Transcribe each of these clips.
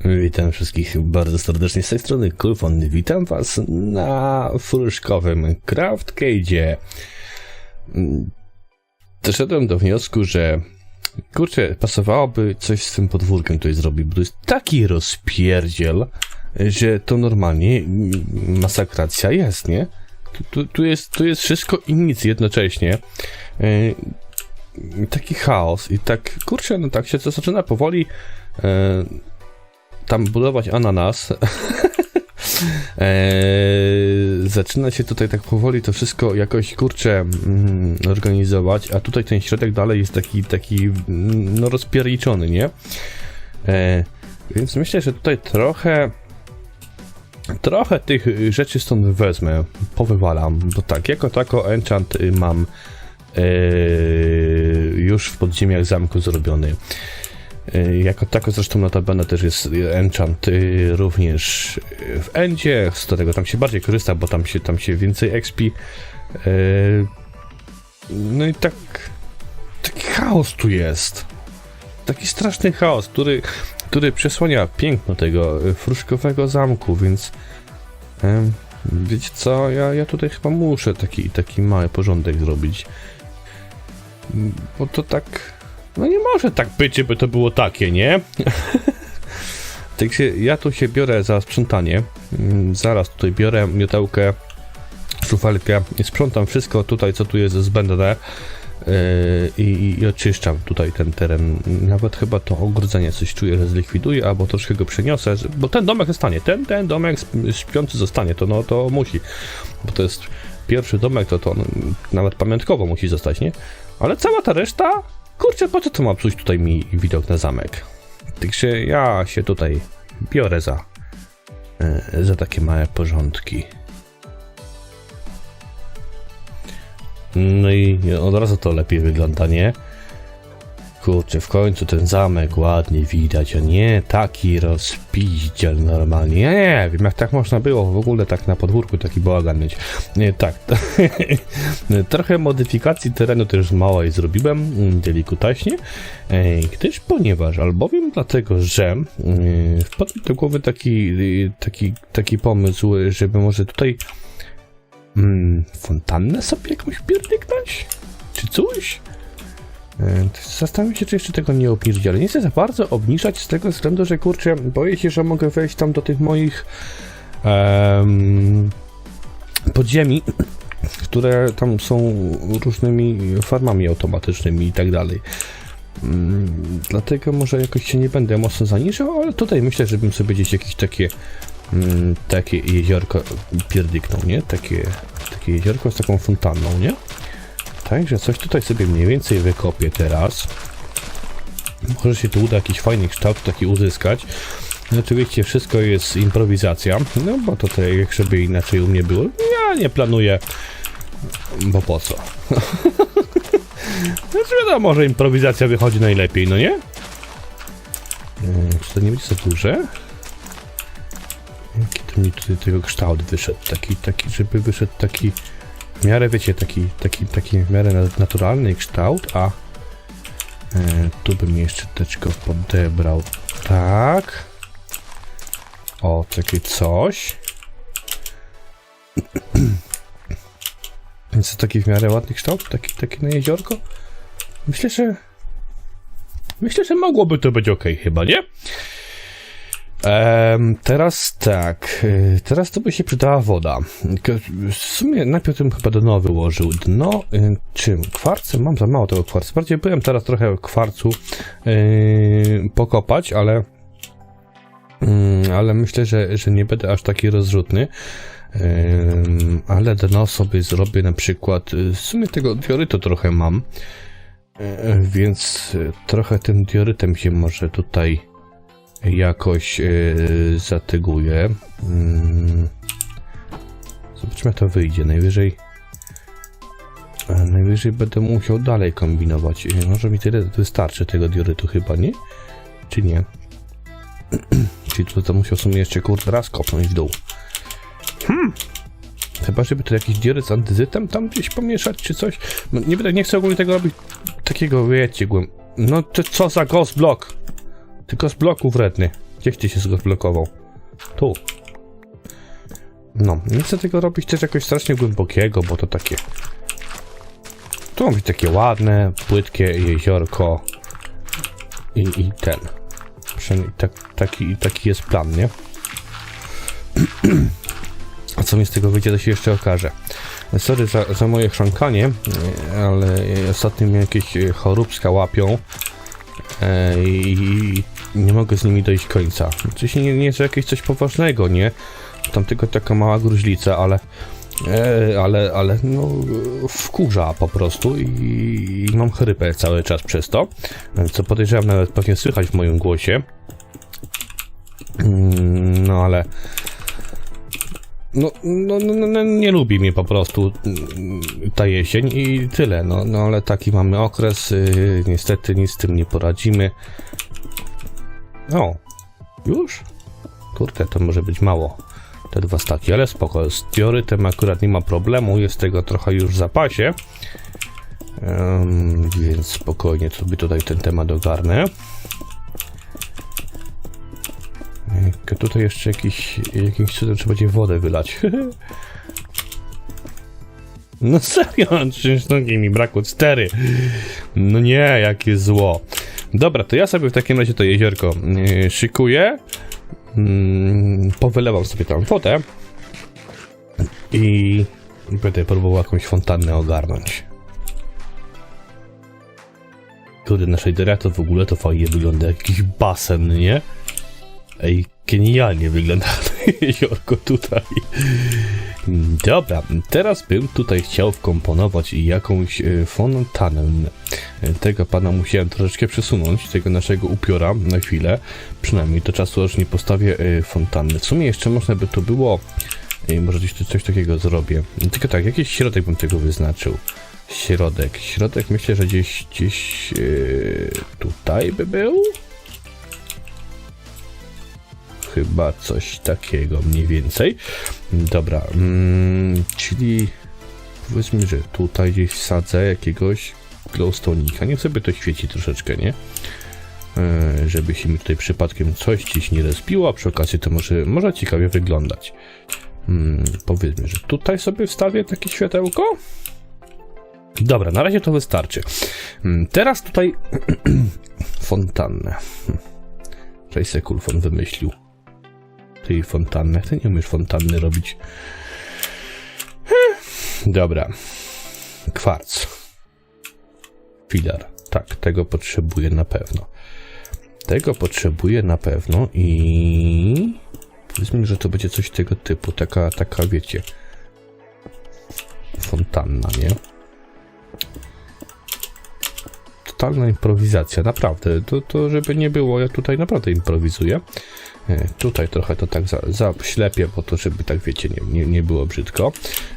Witam wszystkich bardzo serdecznie z tej strony Kulfon. Witam was na fruszkowym Craftcade'zie. Doszedłem do wniosku, że kurczę, pasowałoby coś z tym podwórkiem tutaj zrobić, bo to jest taki rozpierdziel, że to normalnie masakracja jest, nie? Tu, tu, jest, tu jest wszystko i nic jednocześnie. Yy, taki chaos i tak, kurczę, no tak się to zaczyna powoli e, tam budować ananas. e, zaczyna się tutaj tak powoli to wszystko jakoś, kurczę, mm, organizować, a tutaj ten środek dalej jest taki, taki, mm, no rozpierniczony, nie? E, więc myślę, że tutaj trochę trochę tych rzeczy stąd wezmę, powywalam, bo tak, jako tako enchant mam Yy, już w podziemiach zamku zrobiony. Yy, jako tako zresztą notabene też jest enchant yy, również w endzie, z którego tam się bardziej korzysta, bo tam się, tam się więcej expi. No i tak taki chaos tu jest. Taki straszny chaos, który, który przesłania piękno tego fruszkowego zamku, więc wiecie co, ja, ja tutaj chyba muszę taki, taki mały porządek zrobić. Bo to tak. No nie może tak być, żeby to było takie, nie? Także ja tu się biorę za sprzątanie. Mm, Zaraz tutaj biorę miotełkę, szufelkę sprzątam wszystko tutaj, co tu jest zbędne. Yy, i, I oczyszczam tutaj ten teren. Nawet chyba to ogrodzenie coś czuję, że zlikwiduję, albo troszkę go przeniosę, bo ten domek zostanie. Ten, ten domek śpiący zostanie, to no to musi. Bo to jest pierwszy domek, to to nawet pamiątkowo musi zostać, nie? Ale cała ta reszta, kurczę, po co to ma psuć tutaj mi widok na zamek? Także ja się tutaj biorę za, e, za takie małe porządki. No i od razu to lepiej wygląda, nie? Kurczę, w końcu ten zamek ładnie widać, a nie taki rozpiździel normalnie. Ja nie wiem, jak tak można było w ogóle tak na podwórku taki bałagan mieć. Nie, tak. Trochę modyfikacji terenu też małej zrobiłem, mm, delikutaśnie, e, gdyż ponieważ, albowiem dlatego, że e, wpadł do głowy taki, e, taki, taki pomysł, żeby może tutaj mm, fontannę sobie jakąś pierdyknąć? Czy coś? E, Zastanawiam się, czy jeszcze tego nie obniżyć, ale nie chcę za bardzo obniżać z tego względu, że kurczę, boję się, że mogę wejść tam do tych moich em, podziemi, które tam są różnymi farmami automatycznymi i tak dalej. Mm, Dlatego może jakoś się nie będę mocno zaniżał, ale tutaj myślę, żebym sobie gdzieś jakieś takie mm, takie jeziorko pierdyknął, nie? Takie, takie jeziorko z taką fontanną, nie? Także coś tutaj sobie mniej więcej wykopię teraz. Może się tu uda jakiś fajny kształt taki uzyskać. No Oczywiście wszystko jest improwizacja, no bo to tak jak żeby inaczej u mnie było. Ja nie planuję, bo po co? Znaczy wiadomo, że improwizacja wychodzi najlepiej, no nie? Yy, Czy to nie będzie za duże? Jaki to mi tutaj tego kształt wyszedł? Taki, taki, żeby wyszedł taki w miarę, wiecie, taki, taki, taki w miarę na- naturalny kształt, a e, tu bym jeszcze teczko podebrał. Tak. O, takie coś. Więc to taki w miarę ładny kształt, taki, taki na jeziorko. Myślę, że myślę, że mogłoby to być ok, chyba, nie? Teraz tak, y, teraz to by się przydała woda. W sumie najpierw bym chyba dno wyłożył. Dno czym? Kwarcem? Mam za mało tego kwarcu. Bardziej byłem teraz trochę kwarcu y, pokopać, ale mm, ale myślę, że, że nie będę aż taki rozrzutny. Ale dno sobie zrobię na przykład. y, W sumie tego diorytu trochę mam. Więc trochę tym diorytem się może tutaj jakoś yy, zatyguję. Mm. Zobaczmy jak to wyjdzie. Najwyżej e, najwyżej będę musiał dalej kombinować. Yy, Może mi tyle wystarczy tego diorytu chyba, nie? Czy nie? Czyli to, to musiał sobie jeszcze kurde raz kopnąć w dół. Hmm. Chyba, żeby to jakiś dioryt z antyzytem tam gdzieś pomieszać, czy coś. No, nie, nie chcę ogólnie tego robić takiego, wiecie, głęb... No to co za ghost block? Tylko z bloku wredny. Gdzieś ty się zblokował. Tu. No, nie chcę tego robić też jakoś strasznie głębokiego, bo to takie... Tu ma być takie ładne, płytkie jeziorko. I, i ten. Przynajmniej tak, taki, taki jest plan, nie? A co mi z tego wyjdzie, to się jeszcze okaże. Sorry za, za moje chrząkanie, ale ostatnio mnie jakieś e, choróbska łapią e, i nie mogę z nimi dojść końca. Oczywiście nie, nie jest jakieś coś poważnego, nie? Tam tylko taka mała gruźlica, ale e, ale, ale no wkurza po prostu i, i mam chrypę cały czas przez to, co podejrzewam nawet pewnie słychać w moim głosie. Mm, No ale no, no, no, no, no nie lubi mnie po prostu mm, ta jesień i tyle, no, no ale taki mamy okres, yy, niestety nic z tym nie poradzimy. O, już? Kurde, to może być mało, te dwa staki, ale spoko, z teorytem akurat nie ma problemu, jest tego trochę już w zapasie. Ym, więc spokojnie sobie tutaj ten temat ogarnę. Tutaj jeszcze jakiś, jakimś cudem trzeba będzie wodę wylać. No serio, przecież nogi mi brakło cztery. No nie, jakie zło. Dobra, to ja sobie w takim razie to jeziorko yy, szykuję. Mm, powylewam sobie tam wodę. I będę próbował jakąś fontannę ogarnąć. Kurde, na shadera to w ogóle to fajnie wygląda, jakiś basen, nie? Ej, genialnie wygląda to jeziorko tutaj. Dobra, teraz bym tutaj chciał wkomponować jakąś e, fontannę. Tego pana musiałem troszeczkę przesunąć, tego naszego upiora na chwilę. Przynajmniej do czasu, aż nie postawię e, fontanny. W sumie jeszcze można by to było... e, Może gdzieś coś takiego zrobię. Tylko tak, jakiś środek bym tego wyznaczył. Środek. Środek myślę, że gdzieś, gdzieś e, tutaj by był. Chyba coś takiego mniej więcej. Dobra, mm, czyli powiedzmy, że tutaj gdzieś wsadzę jakiegoś glowstone'ika. Niech sobie to świeci troszeczkę, nie? E, żeby się mi tutaj przypadkiem coś gdzieś nie rozbiło, a przy okazji to może, może ciekawie wyglądać. Mm, powiedzmy, że tutaj sobie wstawię takie światełko. Dobra, na razie to wystarczy. Mm, Teraz tutaj fontannę. Ray Kulfon wymyślił tej fontannę. Ty nie umiesz fontanny robić. Dobra. Kwarc. Filar. Tak, tego potrzebuję na pewno. Tego potrzebuję na pewno i... Powiedzmy, że to będzie coś tego typu. Taka, taka wiecie... Fontanna, nie? Totalna improwizacja, naprawdę. To, to żeby nie było, ja tutaj naprawdę improwizuję. E, Tutaj trochę to tak za, za ślepię, po to, żeby tak wiecie, nie, nie, nie było brzydko.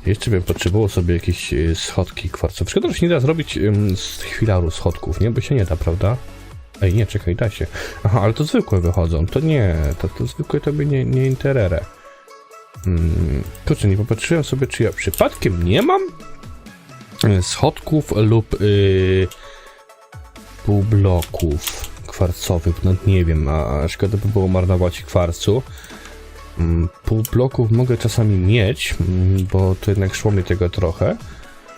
Jeszcze bym potrzebował sobie jakieś e, schodki kwarcowe. Szkoda, że się nie da zrobić z chwilaru schodków, nie? Bo się nie da, prawda? Ej, nie, czekaj, da się. Aha, ale to zwykłe wychodzą. To nie, to, to zwykłe to by nie, nie interere. Hmm, kurczę, nie popatrzyłem sobie, czy ja przypadkiem nie mam e, schodków lub yy, półbloków kwarcowych, no nie wiem, a a szkoda by było marnować kwarcu. Mm, Pół bloków mogę czasami mieć, mm, bo to jednak szło mi tego trochę.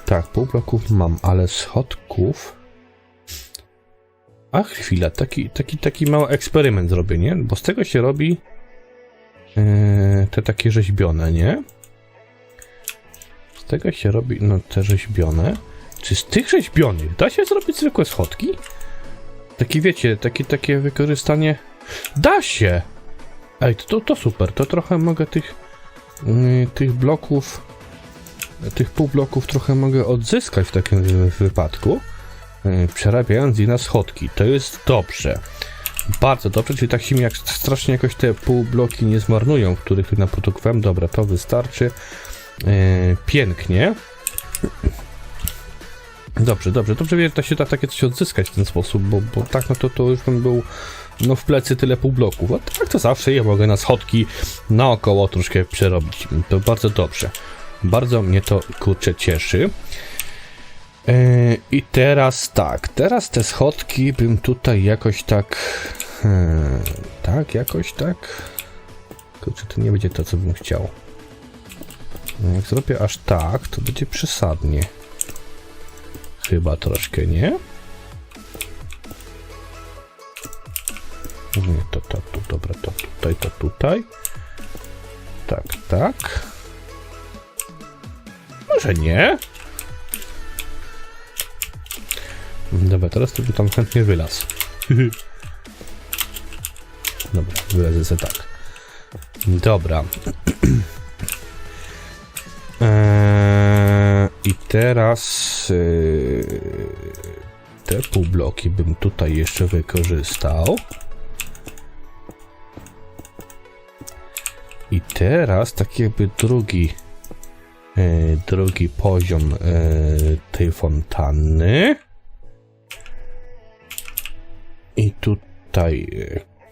Tak, pół bloków mam, ale schodków... Ach, chwila, taki, taki, taki mały eksperyment zrobię, nie? Bo z tego się robi yy, te takie rzeźbione, nie? Z tego się robi, no te rzeźbione. Czy z tych rzeźbionych da się zrobić zwykłe schodki? Takie wiecie, takie, takie wykorzystanie. Da się! Ej, to, to super, to trochę mogę tych, yy, tych bloków, tych półbloków trochę mogę odzyskać w takim wy- wypadku, yy, przerabiając je na schodki. To jest dobrze. Bardzo dobrze, czyli tak się jak strasznie jakoś te półbloki nie zmarnują, których tu naprodukowałem. Dobra, to wystarczy. Yy, pięknie. Dobrze, dobrze, dobrze wie, da się da takie coś odzyskać w ten sposób, bo, bo tak, no to, to już bym był no w plecy tyle pół bloków. A tak to zawsze ja mogę na schodki naokoło troszkę przerobić. To bardzo dobrze. Bardzo mnie to kurczę cieszy. Yy, I teraz tak, teraz te schodki bym tutaj jakoś tak Hmm, tak, jakoś tak. Kurczę, to nie będzie to, co bym chciał. Jak zrobię aż tak, to będzie przesadnie. Chyba troszkę, nie? Nie, to, to, tu, dobra, to tutaj, to tutaj. Tak, tak. Może nie? Dobra, teraz to by tam chętnie wylazł. Dobra, wylezę se tak. Dobra. teraz yy, te półbloki bym tutaj jeszcze wykorzystał. I teraz tak jakby drugi yy, drugi poziom yy, tej fontanny. I tutaj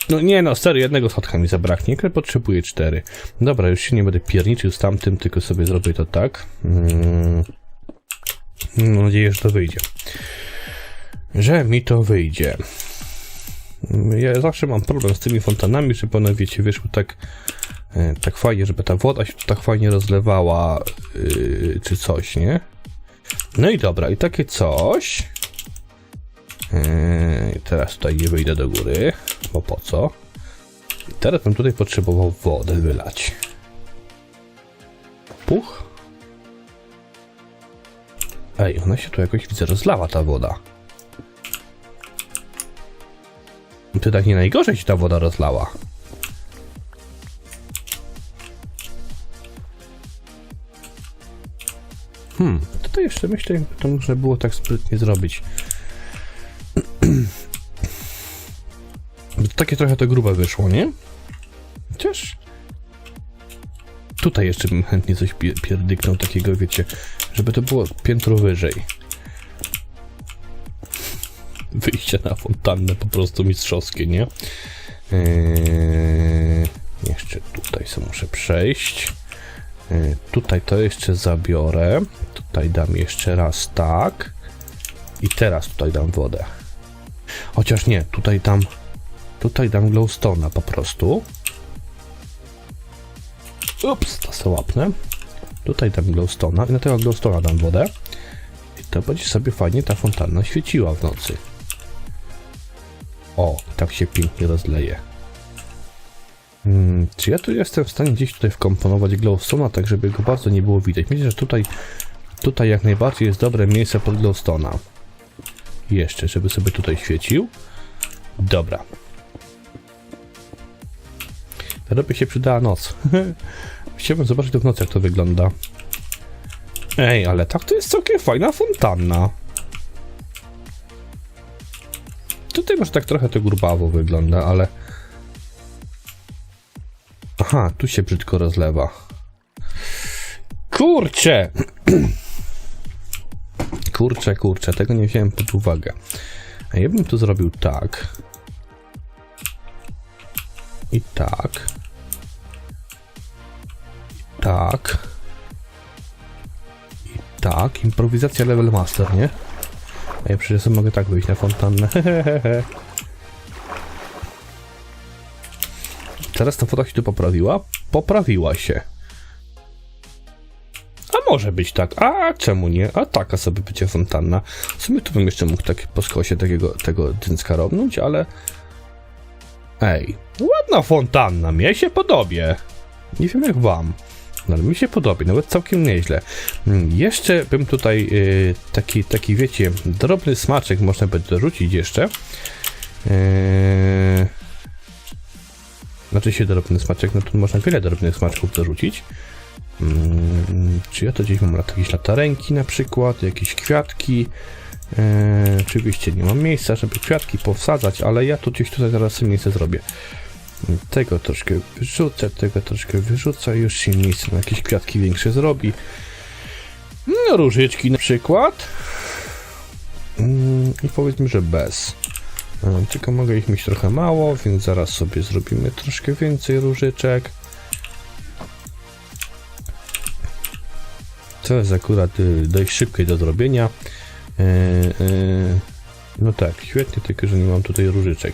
no nie no, serio, jednego schodka mi zabraknie, potrzebuję cztery. Dobra, już się nie będę pierniczył z tamtym, tylko sobie zrobię to tak. Mm. Mam nadzieję, że to wyjdzie. Że mi to wyjdzie. Ja zawsze mam problem z tymi fontanami, żeby one, wiecie, wyszły tak, e, tak fajnie, żeby ta woda się tak fajnie rozlewała, yy, czy coś, nie? No i dobra, i takie coś. Yy, teraz tutaj nie wyjdę do góry, bo po co? I teraz bym tutaj potrzebował wodę wylać. Puch. Ej, ona się tu jakoś widzę rozlała ta woda. To tak nie najgorzej się ta woda rozlała. Hmm, tutaj jeszcze myślę, jakby to można było tak sprytnie zrobić. Takie trochę to grube wyszło, nie? Chociaż... Tutaj jeszcze bym chętnie coś pie- pierdyknął takiego, wiecie, żeby to było piętro wyżej. Wyjście na fontannę po prostu mistrzowskie, nie? Eee, jeszcze tutaj sobie muszę przejść. Eee, tutaj to jeszcze zabiorę. Tutaj dam jeszcze raz tak. I teraz tutaj dam wodę. Chociaż nie, tutaj dam. Tutaj dam glowstone'a po prostu. Ups, to sobie łapnę. Tutaj dam glowstone'a i na tego glowstone'a dam wodę. I to będzie sobie fajnie ta fontanna świeciła w nocy. O, tak się pięknie rozleje. Hmm, czy ja tu jestem w stanie gdzieś tutaj wkomponować glowstone'a, tak żeby go bardzo nie było widać? Myślę, że tutaj, tutaj jak najbardziej jest dobre miejsce pod glowstone'a. Jeszcze, żeby sobie tutaj świecił. Dobra. Teraz by się przydała noc. Chciałbym zobaczyć to w nocy, jak to wygląda. Ej, ale tak to jest całkiem fajna fontanna. Tutaj może tak trochę to grubawo wygląda, ale... Aha, tu się brzydko rozlewa. Kurczę! Kurczę, kurczę, tego nie wziąłem pod uwagę. A ja bym to zrobił tak. I tak. Tak. I tak. Improwizacja level master, nie? A ja przecież mogę tak wyjść na fontannę. Teraz ta foto się tu poprawiła? Poprawiła się. A może być tak. A czemu nie? A taka sobie będzie fontanna. W sumie tu bym jeszcze mógł tak po skosie takiego, tego dynska robnąć, ale... Ej, ładna fontanna, mnie się podobie. Nie wiem jak wam, no, ale mi się podoba, nawet całkiem nieźle. Mm, Jeszcze bym tutaj y, taki, taki, wiecie, drobny smaczek można by dorzucić jeszcze. Yy, znaczy się drobny smaczek, no tu można wiele drobnych smaczków dorzucić. Mm, czy ja to gdzieś mam jakieś latarenki na przykład, jakieś kwiatki. E, oczywiście nie mam miejsca, żeby kwiatki powsadzać, ale ja tu gdzieś tutaj zaraz miejsce zrobię. Tego troszkę wyrzucę, tego troszkę wyrzucę, już się miejsce na jakieś kwiatki większe zrobi. No, różyczki na przykład. Mm, I powiedzmy, że bez. E, Tylko mogę ich mieć trochę mało, więc zaraz sobie zrobimy troszkę więcej różyczek. To jest akurat y, dość szybkie do zrobienia. E, e, no tak, świetnie, tylko że nie mam tutaj różyczek.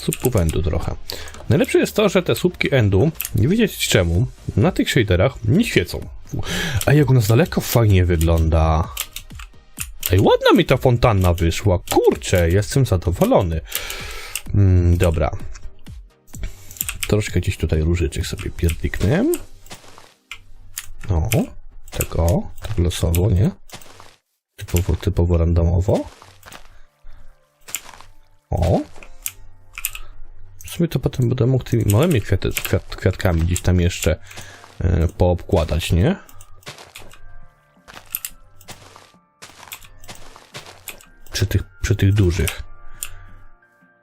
słupków endu trochę. Najlepsze jest to, że te słupki endu, nie wiedzieć czemu, na tych shaderach nie świecą. A jak u nas daleko fajnie wygląda. Ej, ładna mi ta fontanna wyszła. Kurczę, jestem zadowolony. Mm, dobra. Troszkę gdzieś tutaj różyczek sobie pierdyknę. No, tak o, tak losowo, nie? Typowo, typowo randomowo. O. W sumie to potem będę mógł tymi małymi kwiaty, kwiat, kwiatkami gdzieś tam jeszcze e, poobkładać, nie? Przy tych, przy tych dużych.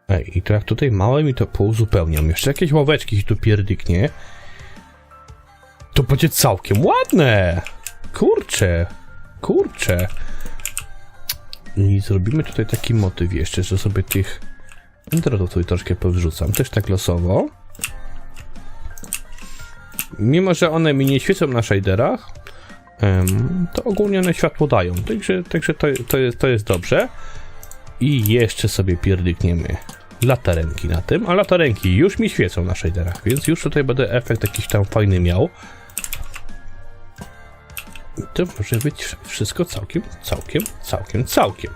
Ej, i to jak tutaj małe mi to pouzupełniam. Jeszcze jakieś ławeczki tu pierdyknie. To będzie całkiem ładne. Kurczę. Kurczę. I zrobimy tutaj taki motyw jeszcze, że sobie tych Enderów tutaj troszkę powrzucam. Też tak losowo. Mimo, że one mi nie świecą na shaderach, to ogólnie one światło dają. Także, także to, to, jest, to jest dobrze. I jeszcze sobie pierdykniemy latarenki na tym, a latarenki już mi świecą na shaderach, więc już tutaj będę efekt jakiś tam fajny miał. I to może być wszystko całkiem, całkiem, całkiem, całkiem.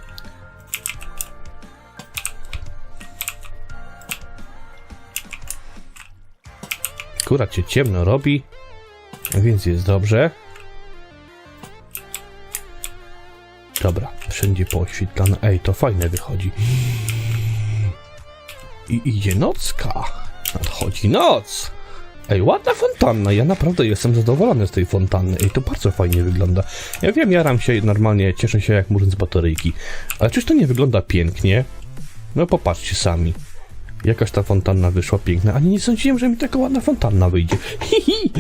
Akurat się ciemno robi, więc jest dobrze. Dobra, wszędzie pooświetlane. Ej, to fajne wychodzi. I idzie nocka. Nadchodzi noc. Ej, ładna fontanna. Ja naprawdę jestem zadowolony z tej fontanny. Ej, to bardzo fajnie wygląda. Ja wiem, jaram się normalnie, cieszę się jak murzyn z bateryjki. Ale czyż to nie wygląda pięknie? No popatrzcie sami. Jakaś ta fontanna wyszła piękna, ani nie sądziłem, że mi taka ładna fontanna wyjdzie. Hihi.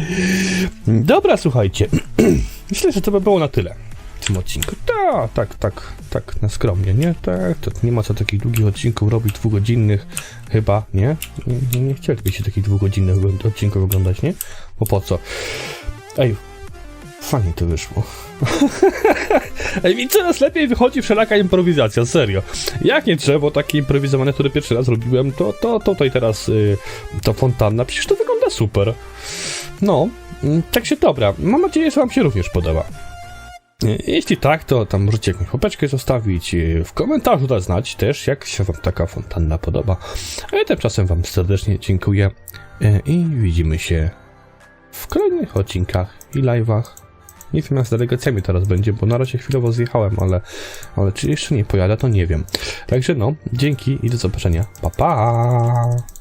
Dobra, słuchajcie. Myślę, że to by było na tyle w tym odcinku. Ta, tak, tak, tak, na skromnie, nie? Tak, to nie ma co takich długich odcinków robić, dwugodzinnych chyba, nie? Nie, nie, chcieliby się takich dwugodzinnych odcinków oglądać, nie? Bo po co? Ej, fajnie to wyszło. Mi coraz lepiej wychodzi wszelaka improwizacja, serio. Jak nie drzewo takie improwizowane, które pierwszy raz robiłem, to, to tutaj teraz y, to fontanna, przecież to wygląda super. No, mm, tak się dobra. Mam nadzieję, że wam się również podoba. Y, Jeśli tak, to tam możecie jakąś łapeczkę zostawić, y, w komentarzu dać znać też, jak się wam taka fontanna podoba. A ja tymczasem wam serdecznie dziękuję i widzimy się w kolejnych odcinkach i live'ach. Nie wiem jak z delegacjami teraz będzie, bo na razie chwilowo zjechałem, ale, ale czy jeszcze nie pojadę, to nie wiem. Także no, dzięki i do zobaczenia. Pa pa!